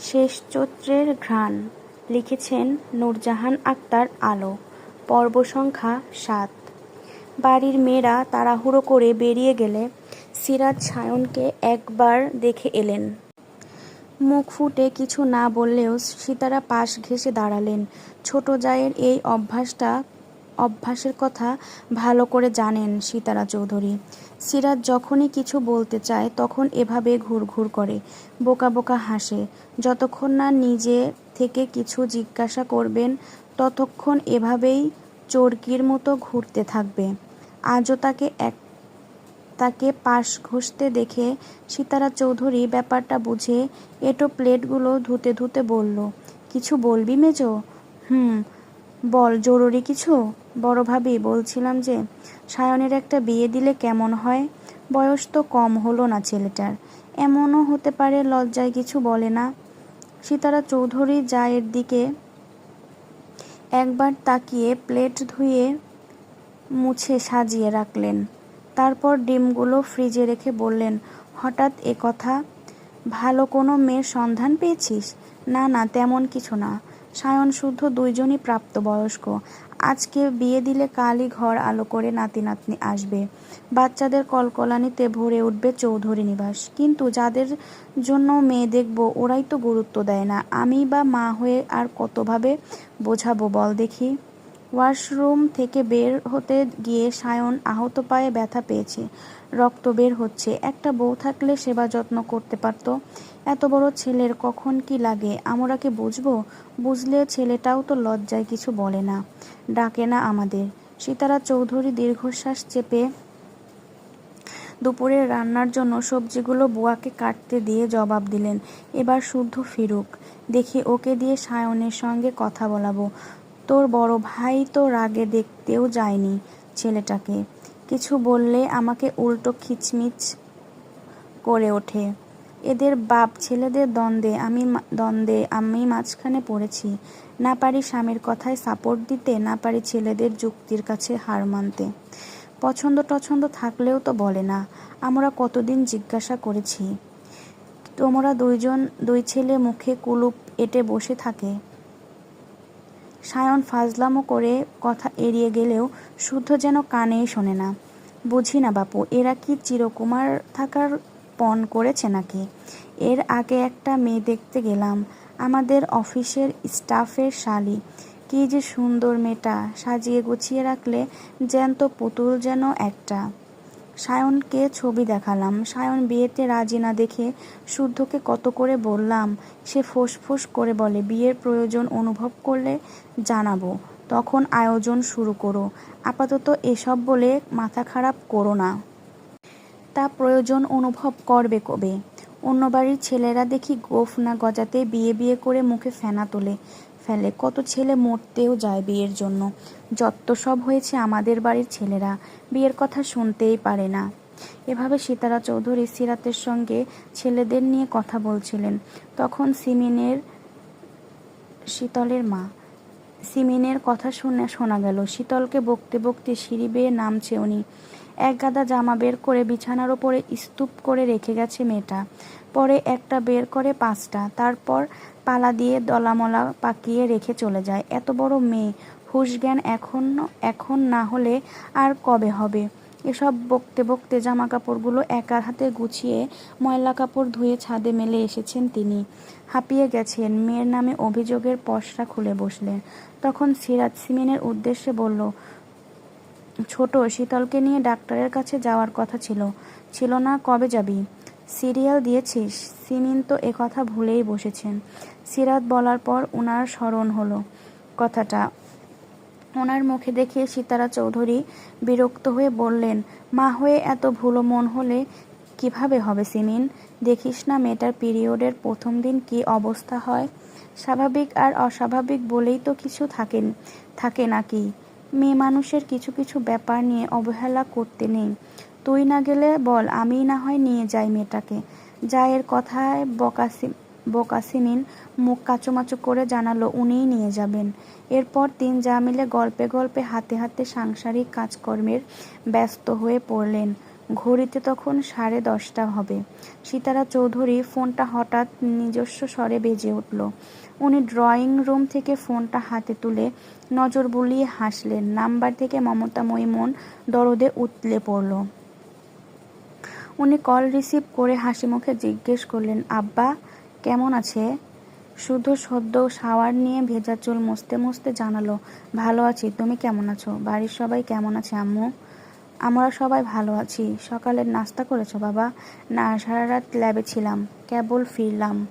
শেষ চৈত্রের ঘ্রাণ, লিখেছেন নূরজাহান আক্তার আলো, পর্ব সংখ্যা সাত। বাড়ির মেয়েরা তাড়াহুড়ো করে বেরিয়ে গেলে সিরাজ সায়নকে একবার দেখে এলেন। মুখ ফুটে কিছু না বললেও সীতারা পাশ ঘেঁষে দাঁড়ালেন। ছোট জায়ের এই অভ্যাসটা, অভ্যাসের কথা ভালো করে জানেন সীতারা চৌধুরী। সিরাজ যখনই কিছু বলতে চায়, তখন এভাবে ঘুরঘুর করে, বোকা বোকা হাসে। যতক্ষণ না নিজে থেকে কিছু জিজ্ঞাসা করবেন, ততক্ষণ এভাবেই চরকির মতো ঘুরতে থাকবে। আজও তাকে এক, তাকে পাশ ঘষতে দেখে সীতারা চৌধুরী ব্যাপারটা বুঝে এটো প্লেটগুলো ধুতে ধুতে বলল, কিছু বলবি মেজো? হুম বল, জরুরি কিছু? বড় ভাবি, বলছিলাম যে, সায়নের একটা বিয়ে দিলে কেমন হয়? বয়স তো কম হলো না ছেলেটার। এমনও হতে পারে লজ্জায় কিছু বলে না। সীতারা চৌধুরী জায়ের দিকে একবার তাকিয়ে প্লেট ধুয়ে মুছে সাজিয়ে রাখলেন। তারপর ডিমগুলো ফ্রিজে রেখে বললেন, হঠাৎ এ কথা? ভালো কোনো মেয়ের সন্ধান পেয়েছিস? না না, তেমন কিছু না। সায়ন শুদ্ধ দুইজনই প্রাপ্তবয়স্ক। আজকে বিয়ে দিলে কালই ঘর আলো করে নাতি নাতনি আসবে। বাচ্চাদের কলকলানিতে ভরে উঠবে চৌধুরী নিবাস। কিন্তু যাদের জন্য মেয়ে দেখব, ওরাই তো গুরুত্ব দেয় না। আমি বা মা হয়ে আর কতভাবে বোঝাবো বল দেখি। ওয়াশরুম থেকে বের হতে গিয়ে সায়ন আহত পায়ে ব্যথা পেয়েছে, রক্ত বের হচ্ছে। একটা বউ থাকলে সেবা যত্ন করতে পারত। এত বড় ছেলের কখন কি লাগে? আমরা কি বুঝব? বুঝলে ছেলেটাও তো লজ্জায় কিছু বলে না। ডাকে না আমাদের। সীতারা চৌধুরী দীর্ঘশ্বাস চেপে দুপুরের রান্নার জন্য সবজিগুলো বুয়াকে কাটতে দিয়ে জবাব দিলেন। এবার শুদ্ধ ফিরুক। দেখি ওকে দিয়ে সায়নের সঙ্গে কথা বলাবো। তোর বড় ভাই তো রাগে দেখতেও যায়নি ছেলেটাকে। কিছু বললে আমাকে উল্টো খিচমিচ করে ওঠে। এদের বাপ ছেলেদের দ্বন্দ্বে আমি দ্বন্দ্বে আমি মাঝখানে পড়েছি। না পারি স্বামীর কথায় সাপোর্ট দিতে, না পারি ছেলেদের যুক্তির কাছে হার মানতে। পছন্দ টছন্দ থাকলেও তো বলে না, আমরা কতদিন জিজ্ঞাসা করেছি। তোমরা দুইজন, দুই ছেলে মুখে কুলুপ এটে বসে থাকে। সায়ন ফাজলামো করে কথা এড়িয়ে গেলেও শুদ্ধ যেন কানেই শোনে না। বুঝি না বাপু, এরা কি চিরকুমার থাকার পণ করেছে নাকি? এর আগে একটা মেয়ে দেখতে গেলাম, আমাদের অফিসের স্টাফের শালি। কি যে সুন্দর মেয়েটা, সাজিয়ে গুছিয়ে রাখলে জ্যান্ত পুতুল যেন একটা। সায়নকে ছবি দেখালাম। সায়ন বিয়েতে রাজি না দেখে শুদ্ধকে কত করে বললাম? সে ফোঁস করে বলে, বিয়ের প্রয়োজন অনুভব করলে জানাব। তখন আয়োজন শুরু করো। আপাতত এসব বলে মাথা খারাপ করো না। তা প্রয়োজন অনুভব করবে কবে? অন্য বাড়ির ছেলেরা দেখি গোফ না গজাতে বিয়ে বিয়ে করে মুখে ফেনা তোলে। ফেলে, কত ছেলে মরতেও যায় বিয়ের জন্য। যত সব হয়েছে আমাদের বাড়ির ছেলেরা, বিয়ের কথা শুনতেই পারে না। এভাবে সীতারা চৌধুরী সিরাতের সঙ্গে ছেলেদের নিয়ে কথা বলছিলেন। তখন সিমিনের, শীতলের মা। সিমিনের কথা শুনে শোনা গেল, শীতলকে বকতে বকতে সিঁড়ি বেয়ে নামছে উনি। এক গাদা জামা বের করে বিছানার ওপরে স্তূপ করে রেখে গেছে মেয়েটা। পরে একটা বের করে পাঁচটা। তারপর পালা দিয়ে দলামলা পাকিয়ে রেখে চলে যায়। এত বড় মেয়ে, হুশ জ্ঞান এখন এখন না হলে আর কবে হবে? এসব বকতে বকতে জামা কাপড়গুলো একার হাতে গুছিয়ে ময়লা কাপড় ধুয়ে ছাদে মেলে এসেছেন তিনি। হাঁপিয়ে গেছেন। মেয়ের নামে অভিযোগের পশরা খুলে বসলেন। তখন সিরাজ সিমিনের উদ্দেশ্যে বলল ছোট শীতলকে নিয়ে ডাক্তারের কাছে যাওয়ার কথা ছিল। ছিল না, কবে যাবি? সিরিয়াল দিয়েছিস? সিমিন তো কথা ভুলেই বসেছেন। সিরাত বলার পর উনার স্মরণ হলো কথাটা। ওনার মুখে দেখে সীতারা চৌধুরী বিরক্ত হয়ে বললেন, মা হয়ে এত ভুলো মন হলে কীভাবে হবে সিমিন? দেখিস না মেয়েটার পিরিয়ডের প্রথম দিন কি অবস্থা হয়? স্বাভাবিক আর অস্বাভাবিক বলেই তো কিছু থাকেন, থাকে নাকি? মেয়ে মানুষের কিছু কিছু ব্যাপার নিয়ে অবহেলা করতে নেই। তুই না গেলে বল আমি না হয় নিয়ে যাই মেয়েটাকে। জায়ের কথায় বকাসি বোকাসিমিন মুখ কাচুমাচু করে জানালো, উনিই নিয়ে যাবেন। এরপর তিন যা মিলে গল্পে গল্পে, হাতে হাতে সাংসারিক কাজকর্মের ব্যস্ত হয়ে পড়লেন। ঘড়িতে তখন সাড়ে দশটা হবে। সীতারা চৌধুরী ফোনটা হঠাৎ নিজস্ব স্বরে বেজে উঠল। উনি ড্রয়িং রুম থেকে ফোনটা হাতে তুলে নজর বুলিয়ে হাসলেন। নাম্বার থেকে মমতাময়ী মন দরদে উতলে পড়ল। উনি কল রিসিভ করে হাসি মুখে জিজ্ঞেস করলেন, আব্বা, কেমন আছে? শুধু সদ্য শাওয়ার নিয়ে ভেজা চুল মুছতে মুছতে জানালো, ভালো আছি, তুমি কেমন আছো? বাড়ির সবাই কেমন আছে, আম্মু? আমরা সবাই ভালো আছি। সকালের নাস্তা করেছ, বাবা? না সারা রাত ল্যাবে ছিলাম। কেবল ফিরলাম।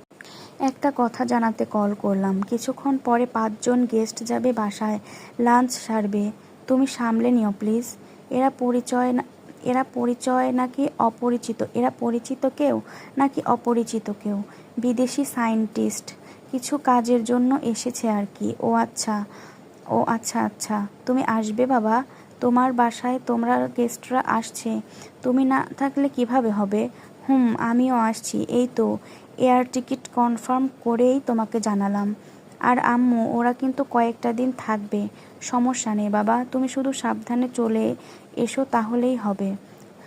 একটা কথা জানাতে কল করলাম। কিছুক্ষণ পরে পাঁচজন গেস্ট যাবে বাসায়। লাঞ্চ সারবে। তুমি সামলে নিও, প্লিজ। এরা পরিচয় না, এরা পরিচয় নাকি অপরিচিত? এরা পরিচিত কেউ নাকি অপরিচিত কেউ? বিদেশি সায়েন্টিস্ট। কিছু কাজের জন্য এসেছে আর কি। ও আচ্ছা ও আচ্ছা আচ্ছা। তুমি আসবে বাবা? তোমার বাসায় তোমরা গেস্টরা আসছে। তুমি না থাকলে কীভাবে হবে? হুম, আমিও আসছি। এই তো। এয়ার টিকিট কনফার্ম করেই তোমাকে জানালাম। আর আম্মু, ওরা কিন্তু কয়েকটা দিন থাকবে। সমস্যা নেই বাবা, তুমি শুধু সাবধানে চলে এসো তাহলেই হবে।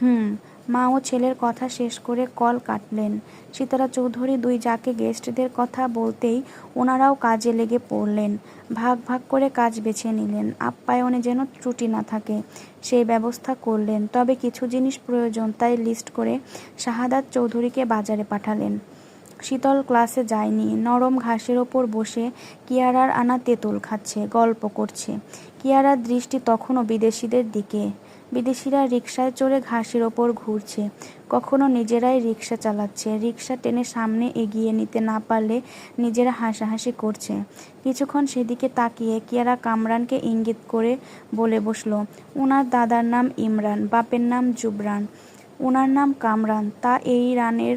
হুম, মা ও ছেলের কথা শেষ করে কল কাটলেন। সীতারা চৌধুরী দুই যাকে গেস্টদের কথা বলতেই ওনারাও কাজে লেগে পড়লেন। ভাগ ভাগ করে কাজ বেছে নিলেন। আপ্যায়নে যেন ত্রুটি না থাকে সেই ব্যবস্থা করলেন। তবে কিছু জিনিস প্রয়োজন তাই লিস্ট করে শাহাদাত চৌধুরীকে বাজারে পাঠালেন। শীতল ক্লাসে যায়নি। নরম ঘাসের ওপর বসে কিয়ারার আনা তেঁতুল খাচ্ছে, গল্প করছে। কিয়ারার দৃষ্টি তখনও বিদেশিদের দিকে। বিদেশিরা রিক্সায় চড়ে ঘাসের ওপর ঘুরছে। কখনো নিজেরাই রিক্সা চালাচ্ছে। রিক্সা টেনে সামনে এগিয়ে নিতে না পারলে নিজেরা হাসাহাসি করছে। কিছুক্ষণ সেদিকে তাকিয়ে কিয়ারা কামরানকে ইঙ্গিত করে বলে বসল ওনার দাদার নাম ইমরান, বাপের নাম জুবরান। ওনার নাম কামরান। তা এই রানের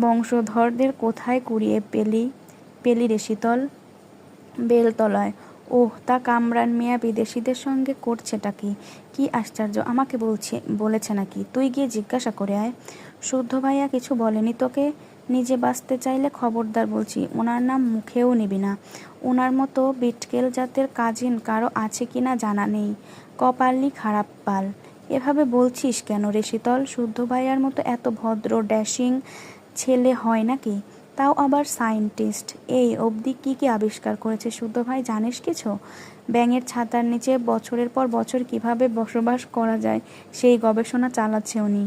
বংশধরদের কোথায় কুড়িয়ে পেলি? পেলি রে শীতল। বেলতলায়। ওহ, তা কামরান মিয়া বিদেশিদের সঙ্গে করছেটা কি? কি আশ্চর্য, আমাকে বলছে, বলেছে নাকি? তুই গিয়ে জিজ্ঞাসা করে আয়। শুদ্ধ ভাইয়া কিছু বলেনি তোকে? নিজে বাঁচতে চাইলে খবরদার বলছি, ওনার নাম মুখেও নিবি না। ওনার মতো বিটকেল জাতের কাজিন কারও আছে কি না জানা নেই। কপালনি খারাপ পাল। এভাবে বলছিস কেন রে শীতল? শুদ্ধ ভাইয়ার মতো এত ভদ্র, ড্যাশিং ছেলে হয় নাকি? তাও আবার সায়েন্টিস্ট। এই অবধি কী কী আবিষ্কার করেছে শুদ্ধ ভাই, জানিস কিছু? ব্যাঙের ছাতার নিচে বছরের পর বছর কীভাবে বসবাস করা যায়, সেই গবেষণা চালাচ্ছে উনি।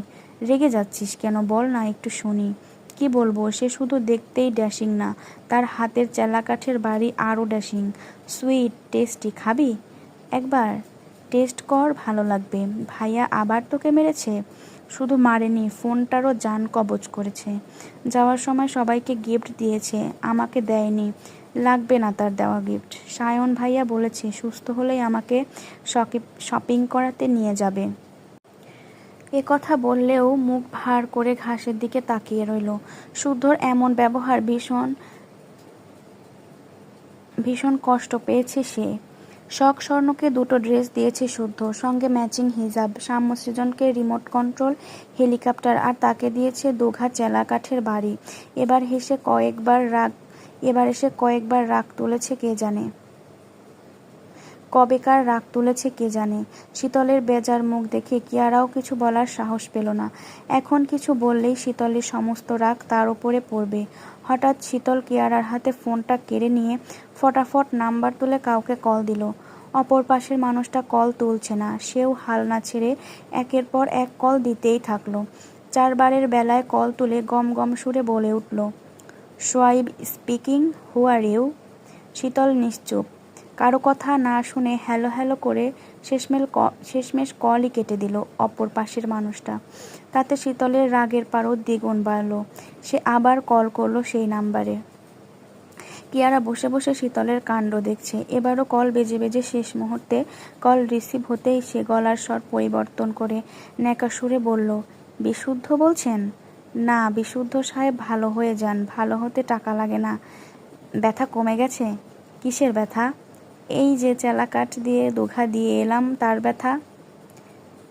রেগে যাচ্ছিস কেন বল না একটু শুনি। কি বলব, সে শুধু দেখতেই ড্যাশিং না, তার হাতের চেলাকাঠের বাড়ি আরও ড্যাশিং। সুইট, টেস্টি, খাবি? একবার। টেস্ট কর, ভালো লাগবে। ভাইয়া আবার তোকে মেরেছে? শুধু মারেনি, ফোনটারও যান কবচ করেছে। যাওয়ার সময় সবাইকে গিফট দিয়েছে, আমাকে দেয়নি। লাগবে না তার দেওয়া গিফট সায়ন ভাইয়া বলেছে, সুস্থ হলেই আমাকে শপিং করাতে নিয়ে যাবে। এ কথা বললেও মুখ ভার করে ঘাসের দিকে তাকিয়ে রইল। শুদ্ধর এমন ব্যবহার ভীষণ ভীষণ কষ্ট পেয়েছে সে। শখ স্বর্ণকে দুটো ড্রেস দিয়েছে শুদ্ধ, সঙ্গে ম্যাচিং হিজাব শাম্য সৃজনকে রিমোট কন্ট্রোল, হেলিকপ্টার, আর তাকে দিয়েছে দুঘা চেলা কাঠের বাড়ি। এবার হেসে কয়েকবার রাগ, এবার এসে কয়েকবার রাগ তুলেছে কে জানে। কবেকার রাগ তুলেছে কে জানে? শীতলের বেজার মুখ দেখে কিয়ারাও কিছু বলার সাহস পেল না। এখন কিছু বললেই শীতলের সমস্ত রাগ তার উপরে পড়বে। হঠাৎ শীতল কিয়ারার হাতে ফোনটা কেড়ে নিয়ে ফটাফট নাম্বার তুলে কাউকে কল দিল। অপর পাশের মানুষটা কল তুলছে না। সেও হাল না ছেড়ে একের পর এক কল দিতেই থাকল। চারবারের বেলায় কল তুলে গম গম সুরে বলে উঠল, Shoaib speaking, who are you? শীতল নিশ্চুপ। কারও কথা না শুনে হ্যালো হ্যালো করে শেষমেল শেষমেশ কলই কেটে দিল অপর পাশের মানুষটা। তাতে শীতলের রাগের পারও দ্বিগুণ বাড়ল। সে আবার কল করল সেই নাম্বারে। কিয়ারা বসে বসে শীতলের কাণ্ড দেখছে। এবারও কল বেজে বেজে শেষ মুহূর্তে কল রিসিভ হতেই সে গলার স্বর পরিবর্তন করে ন্যাকা সুরে বলল, বিশুদ্ধ বলছেন? না, বিশুদ্ধ সাহেব ভালো হয়ে যান। ভালো হতে টাকা লাগে না। ব্যথা কমে গেছে? কিসের ব্যথা? এই যে চেলাকাঠ দিয়ে, দোঘা দিয়ে এলাম, তার ব্যথা।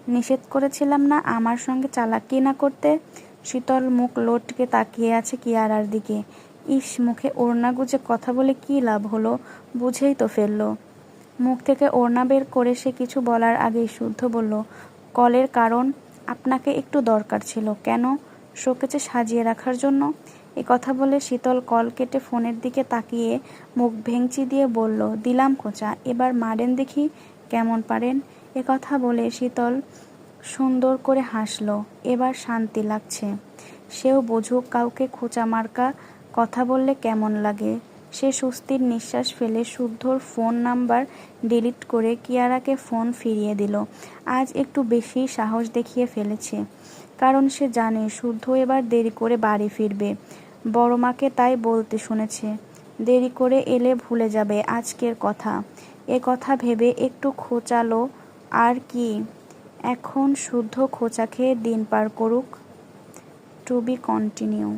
নিষেধ করেছিলাম না আমার সঙ্গে চালাকি না করতে। শীতল মুখ লোটকে তাকিয়ে আছে কিয়ারার দিকে। ইস, মুখে ওড়না গুজে কথা বলে কি লাভ হলো? বুঝেই তো ফেলল। মুখ থেকে ওড়না বের করে সে কিছু বলার আগেই শুদ্ধ বলল, কলের কারণ আপনাকে একটু দরকার ছিল। কেন? শোকেচে সাজিয়ে রাখার জন্য? এ কথা বলে শীতল কল কেটে ফোনের দিকে তাকিয়ে মুখ ভেঙচি দিয়ে বলল, দিলাম খোঁচা, এবার মারেন দেখি কেমন পারেন। এ কথা বলে শীতল সুন্দর করে হাসল, এবার শান্তি লাগছে। সেও বোঝুক কাউকে খোঁচা মার্কা কথা বললে কেমন লাগে। সে স্বস্তির নিঃশ্বাস ফেলে শুদ্ধর ফোন নাম্বার ডিলিট করে কিয়ারাকে ফোন ফিরিয়ে দিল। আজ একটু বেশি সাহস দেখিয়ে ফেলেছে। কারণ সে জানে শুদ্ধ এবার দেরি করে বাড়ি ফিরবে। বড় মাকে তাই বলতে শুনেছে, দেরি করে এলে ভুলে যাবে আজকের কথা। এ কথা ভেবে একটু খোঁচালো আর কি। এখন শুদ্ধ খোঁচা খেয়ে দিন পার করুক। Two B continue